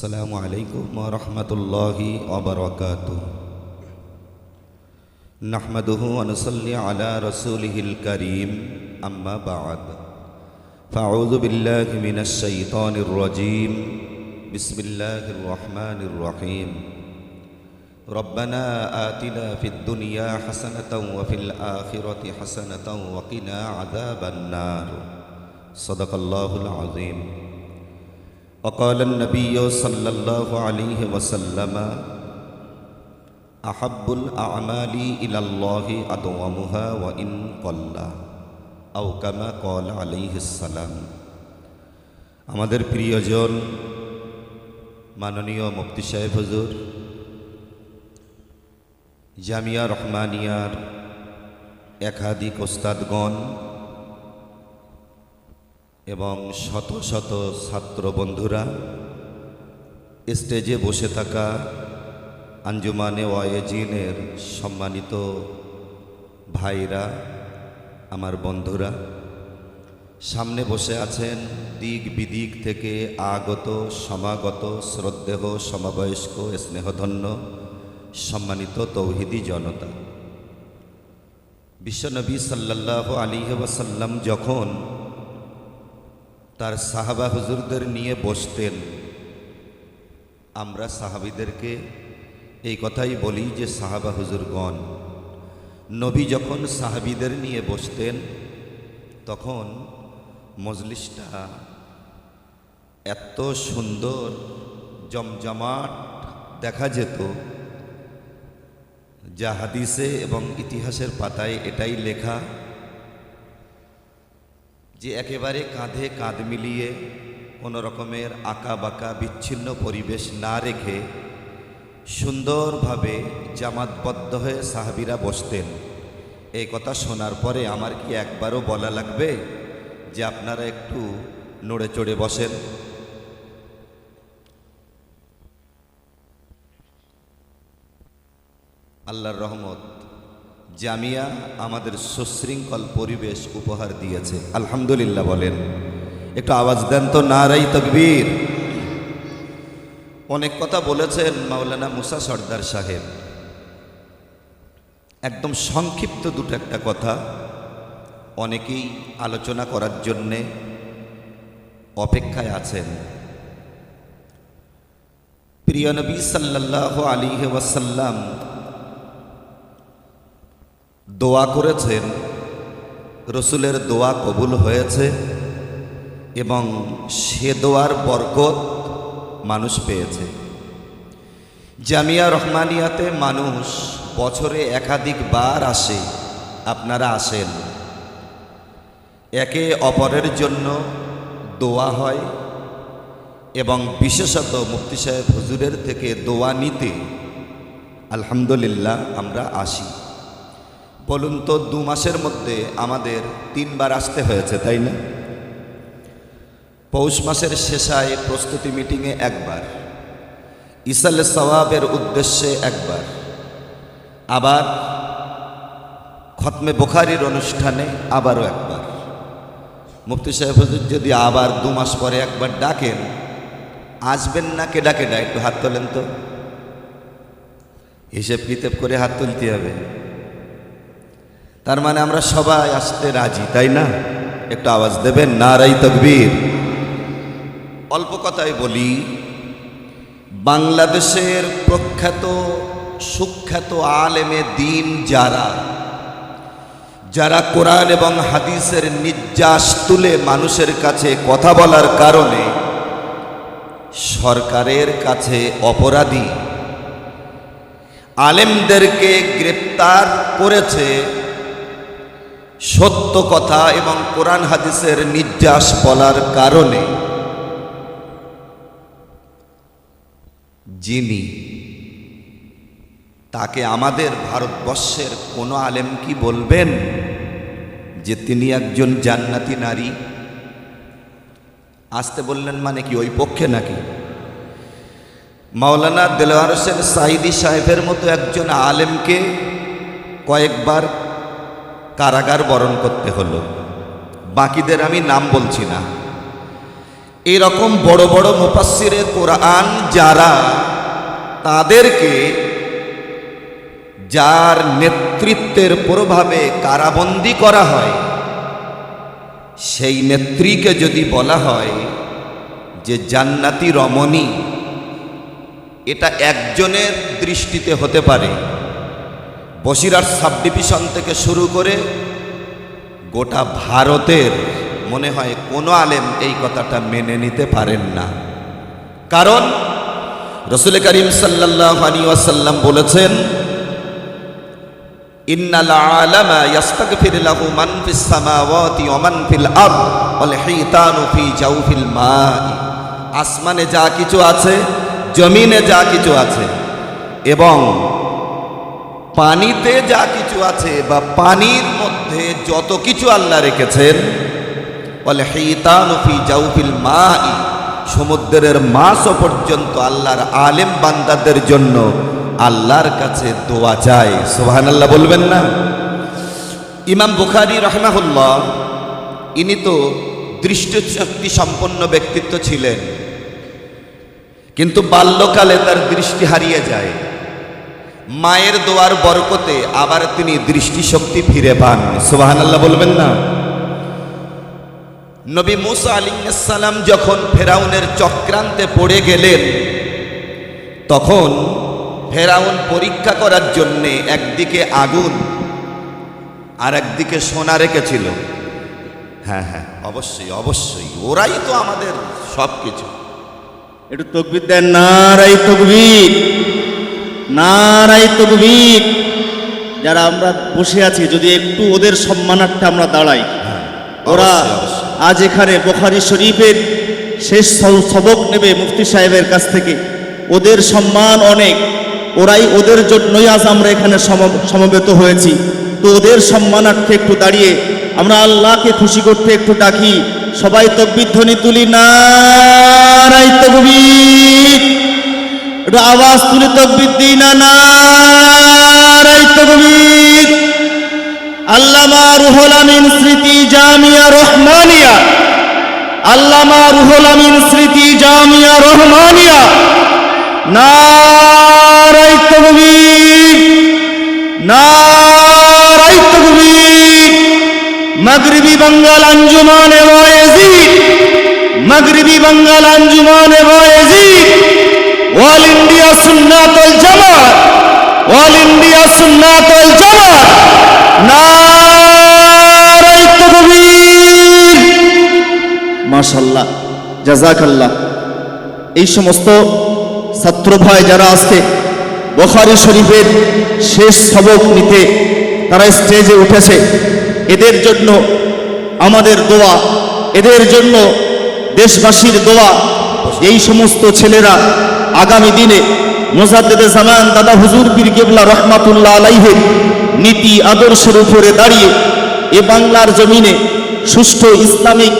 السلام عليكم ورحمة الله وبركاته. نحمده ونصلي على رسوله الكريم. أما بعد فأعوذ بالله من الشيطان الرجيم. بسم الله الرحمن الرحيم. ربنا آتنا في الدنيا حسنة وفي الآخرة حسنة وقنا عذاب النار. صدق الله العظيم. وقال النبي صلى الله عليه وسلم أحب الأعمال إلى الله أدومها وإن قل أو كما قال عليه السلام আমাদের প্রিয়জন মাননীয় মুফতি সাহেব হুজুর জামিয়া রহমানিয়ার একাধিক ওস্তাদগণ এবং শত শত ছাত্র বন্ধুরা স্টেজে বসে থাকা আঞ্জুমানে ওয়াইজিনের সম্মানিত ভাইরা, আমার বন্ধুরা, সামনে বসে আছেন দিক বিদিক থেকে আগত, সমাগত শ্রদ্ধেহ সমবয়স্ক, স্নেহধন্য, সম্মানিত তৌহিদি জনতা। বিশ্বনবী সাল্লাহ আলী যখন তার সাহাবা হুজুরদের নিয়ে বসতেন। আমরা সাহাবিদেরকে এই কথাই বলি যে, সাহাবা হুজুরগণ, নবী যখন সাহাবিদের নিয়ে বসতেন, তখন মজলিসটা এত সুন্দর, জমজমাট দেখা যেত, যা হাদিসে এবং ইতিহাসের পাতায় এটাই লেখা। যে একেবারে কাঁধে কাঁধ মিলিয়ে কোনো রকমের আঁকা বাঁকা বিচ্ছিন্ন পরিবেশ না রেখে সুন্দরভাবে জামাতবদ্ধ হয়ে সাহাবিরা বসতেন। এই কথা শোনার পরে আমার কি একবারও বলা লাগবে যে আপনারা একটু নড়ে চড়ে বসেন? আল্লাহর রহমত। জামিয়া আমাদের সুশৃঙ্খল পরিবেশ উপহার দিয়েছে। আলহামদুলিল্লাহ বলেন। একটু আওয়াজ দেন তো, নারাই তকবীর। অনেক কথা বলেছেন মাওলানা মুসা সর্দার সাহেব। একদম সংক্ষিপ্ত দুটো একটা কথা। অনেকেই আলোচনা করার জন্যে অপেক্ষায় আছেন। প্রিয় নবী সাল্লাহ আলী ওয়াসাল্লাম দোয়া করেছেন, রসুলের দোয়া কবুল হয়েছে এবং সে দোয়ার বরকত মানুষ পেয়েছে। জামিয়া রহমানিয়াতে মানুষ বছরে একাধিকবার আসে, আপনারা আসেন। একে অপরের জন্য দোয়া হয় এবং বিশেষত মুফতি সাহেব হুজুরের থেকে দোয়া নিতে আলহামদুলিল্লাহ আমরা আসি। বলুন তো, দু মাসের মধ্যে আমাদের তিনবার আসতে হয়েছে, তাই না? পৌষ মাসের শেষায় প্রস্তুতি মিটিংয়ে একবার ইসালে সওয়াবের উদ্দেশ্যে একবার, আবার খতমে বোখারির অনুষ্ঠানে আবারও একবার। মুফতি সাহেব হুজুর, যদি আবার দু মাস পরে একবার ডাকেন, আসবেন না কে ডাকে কেডা একটু হাত তোলেন তো। হিসেব কিতেব করে হাত তুলতে হবে। তার মানে আমরা সবাই আসতে রাজি, তাই না? একটু আওয়াজ দেবেন নারাই তকবীর। অল্প কথায় বলি, বাংলাদেশের প্রখ্যাত, সুখ্যাত আলেমে দিন যারা যারা কোরআন এবং হাদিসের নির্যাস তুলে মানুষের কাছে কথা বলার কারণে সরকারের কাছে অপরাধী, আলেমদেরকে গ্রেপ্তার করেছে সত্য কথা এবং কোরআন হাদিসের নির্যাস বলার কারণে যিনি তাকে আমাদের ভারতবর্ষের কোনো আলেম কি বলবেন যে তিনি একজন জান্নাতি নারী? আসতে বললেন মানে কি, ওই পক্ষে নাকি? মাওলানা দেলোয়ার হোসেন সাইদি সাহেবের মতো একজন আলেমকে কয়েকবার কারাগার বরণ করতে হলো। বাকিদের আমি নাম বলছি না। এরকম বড় বড় মুপাসিরে কোরআন যারা, তাদেরকে যার নেতৃত্বের প্রভাবে কারাবন্দি করা হয়, সেই নেত্রীকে যদি বলা হয় যে জান্নাতি রমণী, এটা একজনের দৃষ্টিতে হতে পারে। বসিরার সাব ডিভিশন থেকে শুরু করে গোটা ভারতের মনে হয় কোনো আলেম এই কথাটা মেনে নিতে পারেন না। কারণ রসুল করিম সাল্লাহ ওয়াসাল্লাম বলেছেন আলামা ফিল আসমানে যা কিছু আছে, জমিনে যা কিছু আছে, এবং পানিতে যা কিছু আছে বা পানির মধ্যে যত কিছু আল্লাহ রেখেছেন বলে হিতানু ফি জাউফিল মা সমুদ্রের মাছও পর্যন্ত আল্লাহর আলেম বান্দাদের জন্য আল্লাহর কাছে দোয়া চায় সোহান আল্লাহ বলবেন না? ইমাম বুখারি রহমাহুল্লাহ, ইনি তো দৃষ্টিশক্তি সম্পন্ন ব্যক্তিত্ব ছিলেন, কিন্তু বাল্যকালে তার দৃষ্টি হারিয়ে যায়। মায়ের দোয়ার বরকতে আবার তিনি দৃষ্টিশক্তি ফিরে পান। সোহান আল্লাহ বলবেন না? নবী মুসা আলিসাল্লাম যখন ফেরাউনের চক্রান্তে পড়ে গেলেন, তখন ফেরাউন পরীক্ষা করার জন্যে একদিকে আগুন আর একদিকে সোনা রেখেছিল। হ্যাঁ হ্যাঁ অবশ্যই অবশ্যই, ওরাই তো আমাদের সব কিছু একটু তকবির দেন নারাই তকবির। নারাই তকবির। যারা আমরা বসে আছি যদি একটু ওদের সম্মানার্থে আমরা দাঁড়াই ওরা অবশ্যই, অবশ্যই। আজ এখানে বখারি শরীফের শেষ সবক নেবে মুফতি সাহেবের কাছ থেকে। ওদের সম্মান অনেক ওরাই ওদের জন্যই আজ আমরা এখানে সম- সমবেত হয়েছি। তো ওদের সম্মানার্থে একটু দাঁড়িয়ে আমরা আল্লাহকে খুশি করতে একটু ডাকি। সবাই তকবির ধ্বনি তুলি নারাই তকবির। একটু আওয়াজ তুলে তকবির দিই তকবির। আল্লামা রুহুল আমিন স্মৃতি জামিয়া রহমানিয়া। আল্লামা রুহুল আমিন স্মৃতি জামিয়া রহমানিয়া। নারাই তকবীর। নারাই তকবীর। মাগরিবি বাঙ্গাল আঞ্জুমান ওয়াইজিদ মাগরিবি বাঙ্গাল আঞ্জুমান ওয়াইজিদ all India Sunnatul Jamat all India Sunnatul Jamat. নারাই তকবীর। মাশাল্লাহ জাজাকাল্লাহ এই সমস্ত ছাত্র ভাই যারা আজকে বখারি শরীফের শেষ সবক নিতে তারা স্টেজে উঠেছে। এদের জন্য আমাদের দোয়া, এদের জন্য দেশবাসীর দোয়া এই সমস্ত ছেলেরা আগামী দিনে মোজাদ্দেদে জামান দাদা হুজুর পীর কেবলা রহমাতুল্লাহ আলাইহের নীতি আদর্শের উপরে দাঁড়িয়ে এ বাংলার জমিনে সুষ্ঠু ইসলামিক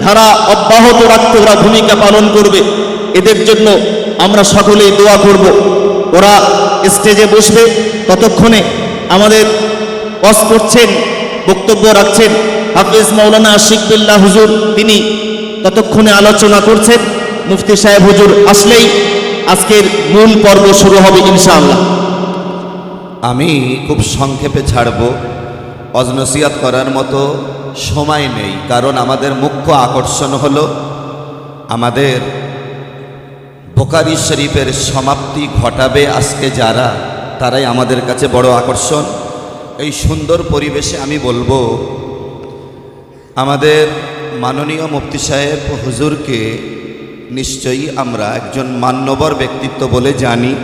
ধারা অব্যাহত রাখতে ওরা ভূমিকা পালন করবে। এদের জন্য আমরা সকলেই দোয়া করব। ওরা স্টেজে বসবে, ততক্ষণে আমাদের ওয়াজ করছেন, বক্তব্য রাখছেন হাফিজ মৌলানা শিকবিল্লাহ হুজুর। তিনি ততক্ষণে আলোচনা করছেন। মুফতি সাহেব হুজুর আসলেই আজকের মূল পর্ব শুরু হবে ইনশাআল্লাহ। আমি খুব সংক্ষেপে ছাড়ব। অজনসিয়াত করার মতো সময় নেই, কারণ আমাদের মুখ্য আকর্ষণ হলো আমাদের বোকারি শরীফের সমাপ্তি ঘটাবে আজকে যারা, তারাই আমাদের কাছে বড় আকর্ষণ। এই সুন্দর পরিবেশে আমি বলব, আমাদের মাননীয় মুফতি সাহেব হুজুরকে নিশ্চয়ই আমরা একজন মান্যবর ব্যক্তিত্ব বলে জানি।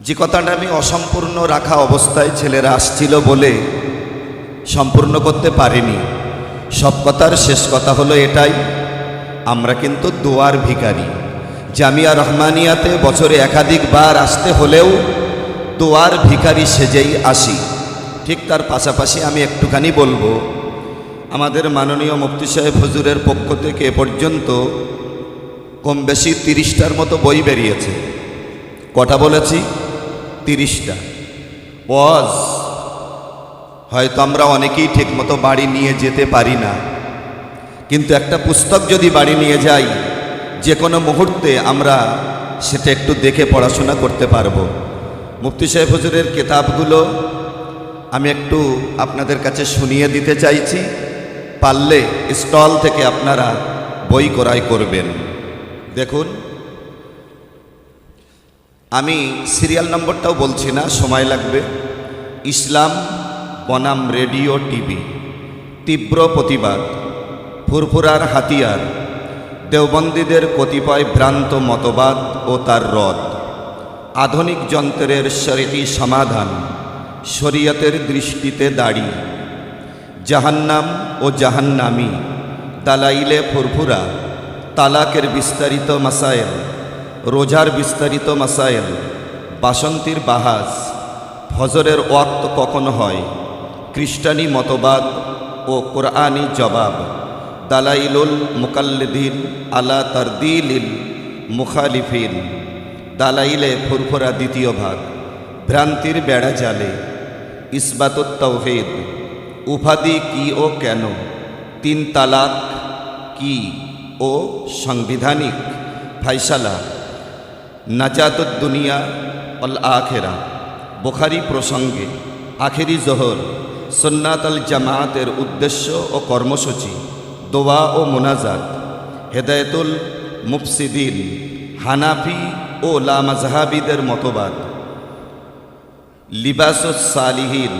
যে কথাটা আমি অসম্পূর্ণ রাখা অবস্থায় ছেলেরা আসছিল বলে সম্পূর্ণ করতে পারিনি। সব কথার শেষ কথা হলো এটাই, আমরা কিন্তু দোয়ার ভিখারি। জামিয়া রহমানিয়াতে বছরে একাধিকবার আসতে হলেও দোয়ার ভিখারি সেজেই আসি। ঠিক তার পাশাপাশি আমি একটুখানি বলব আমাদের মাননীয় মুফতি সাহেব হুজুরের পক্ষ থেকে এ পর্যন্ত কম বেশি তিরিশটার মতো বই বেরিয়েছে। কটা বলেছি? তিরিশটা। ওয়াজ। হয়তো আমরা অনেকেই ঠিকমতো বাড়ি নিয়ে যেতে পারি না। কিন্তু একটা পুস্তক যদি বাড়ি নিয়ে যাই যে কোনো মুহূর্তে আমরা সেটা একটু দেখে পড়াশোনা করতে পারব। মুফতি সাহেব হুজুরের কেতাবগুলো আমি একটু আপনাদের কাছে শুনিয়ে দিতে চাইছি। পারলে স্টল থেকে আপনারা বই ক্রয় করবেন। দেখুন। আমি সিরিয়াল নম্বরটাও বলছি না, সময় লাগবে। ইসলাম বনাম রেডিও টিভি। তীব্র প্রতিবাদ। ফুরফুরার হাতিয়ার। দেওবন্দীদের কতিপয় ভ্রান্ত মতবাদ ও তার রদ। আধুনিক যন্ত্রের শরীরী সমাধান। শরীয়তের দৃষ্টিতে দাড়ি জাহান্নাম ও জাহান্নামি, দালাইলে ফুরফুরা তালাকের বিস্তারিত মাসায়েল, রোজার বিস্তারিত মাসায়েল, বাসন্তীর বাহাস ফজরের ওয়াক্ত কখন হয়, খ্রিস্টানি মতবাদ ও কোরআনি জবাব, দালাইলুল মুকাল্লিদিন আলা তারদিলিল মুখালিফিন, দালাইলে ফুরফুরা দ্বিতীয় ভাগ, ভ্রান্তির বেড়া জালে, ইসবাতুত উপাধি কি ও কেন? তিন তালাক কি ও সাংবিধানিক? ফাইসালা নাজাতুদ দুনিয়া অল আখেরা। বুখারি প্রসঙ্গে, আখেরি জোহর, সন্নাত আল জামায়াতের উদ্দেশ্য ও কর্মসূচি, দোয়া ও মোনাজাত, হেদায়েতুল মুফসিদিন, হানাফি ও লামাজাহাবিদের মতবাদ। লিবাসুস সালিহীন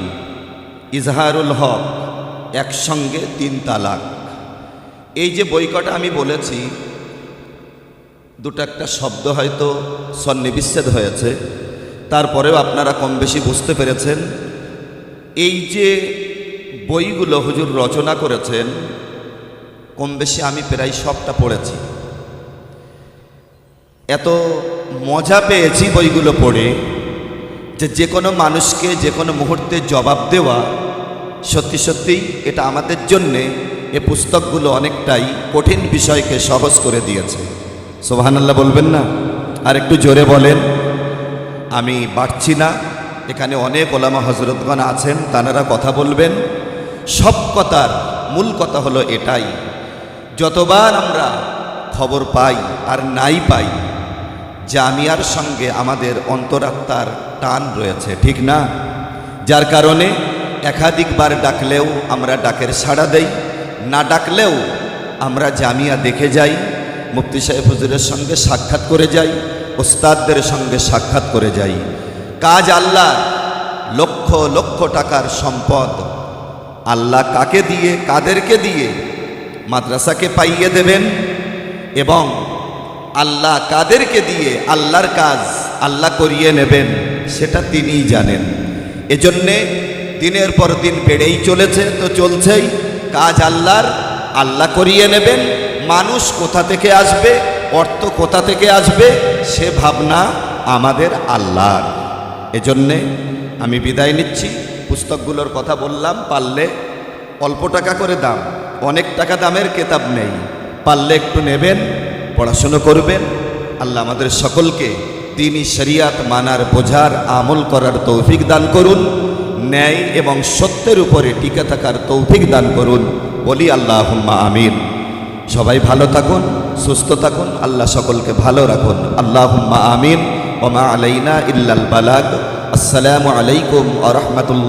ইজহারুল হক, একসঙ্গে তিন তালাক। এই যে বইকটা আমি বলেছি, দুটো একটা শব্দ হয়তো সন্নিবিচ্ছেদ হয়েছে, তারপরেও আপনারা কম বেশি বুঝতে পেরেছেন। এই যে বইগুলো হুজুর রচনা করেছেন, কম বেশি আমি প্রায় সবটা পড়েছি। এত মজা পেয়েছি বইগুলো পড়ে যে যে কোনো মানুষকে যে কোনো মুহূর্তে জবাব দেওয়া, সত্যি সত্যিই এটা আমাদের জন্যে এ পুস্তকগুলো অনেকটাই কঠিন বিষয়কে সহজ করে দিয়েছে। সোহানাল্লাহ বলবেন না? আর একটু জোরে বলেন, আমি বাড়ছি না, এখানে অনেক ওলামা হজরতগণ আছেন, তানারা কথা বলবেন। সব কথার মূল কথা হলো এটাই, যতবার আমরা খবর পাই আর নাই পাই জামিয়ার সঙ্গে আমাদের অন্তরাত্মার টান রয়েছে, ঠিক না? যার কারণে একাধিকবার ডাকলেও আমরা ডাকের সাড়া দেই, না ডাকলেও আমরা জামিয়া দেখে যাই, মুফতি সাহেব হুজুরের সঙ্গে সাক্ষাৎ করে যাই, ওস্তাদদের সঙ্গে সাক্ষাৎ করে যাই। কাজ আল্লাহ, লক্ষ লক্ষ টাকার সম্পদ আল্লাহ কাকে দিয়ে, কাদেরকে দিয়ে মাদ্রাসাকে পাইয়ে দেবেন এবং আল্লাহ কাদেরকে দিয়ে আল্লাহর কাজ আল্লাহ করিয়ে নেবেন, সেটা তিনিই জানেন। এজন্যে দিনের পর দিন বেড়েই চলেছে, তো চলছেই। কাজ আল্লাহর, আল্লাহ করিয়ে নেবেন। মানুষ কোথা থেকে আসবে, অর্থ কোথা থেকে আসবে, সে ভাবনা আমাদের আল্লাহর। এজন্যে আমি বিদায় নিচ্ছি। পুস্তকগুলোর কথা বললাম, পারলে অল্প টাকা করে দাম, অনেক টাকা দামের কেতাব নেই, পারলে একটু নেবেন। পড়াশুনো করবেন, আল্লাহ আমাদের সকলকে তিনি শরিয়াত মানার বোঝার, আমল করার তৌফিক দান করুন, ন্যায় এবং সত্যের উপরে টিকে থাকার তৌফিক দান করুন। বলি আল্লাহ আমিন। সবাই ভালো থাকুন, সুস্থ থাকুন, আল্লাহ সকলকে ভালো রাখুন। আল্লাহ আমিন। ওমা আলাইনা ইল্লাল বালাগ। আসসালামু আলাইকুম আ রহমতুল্লাহ।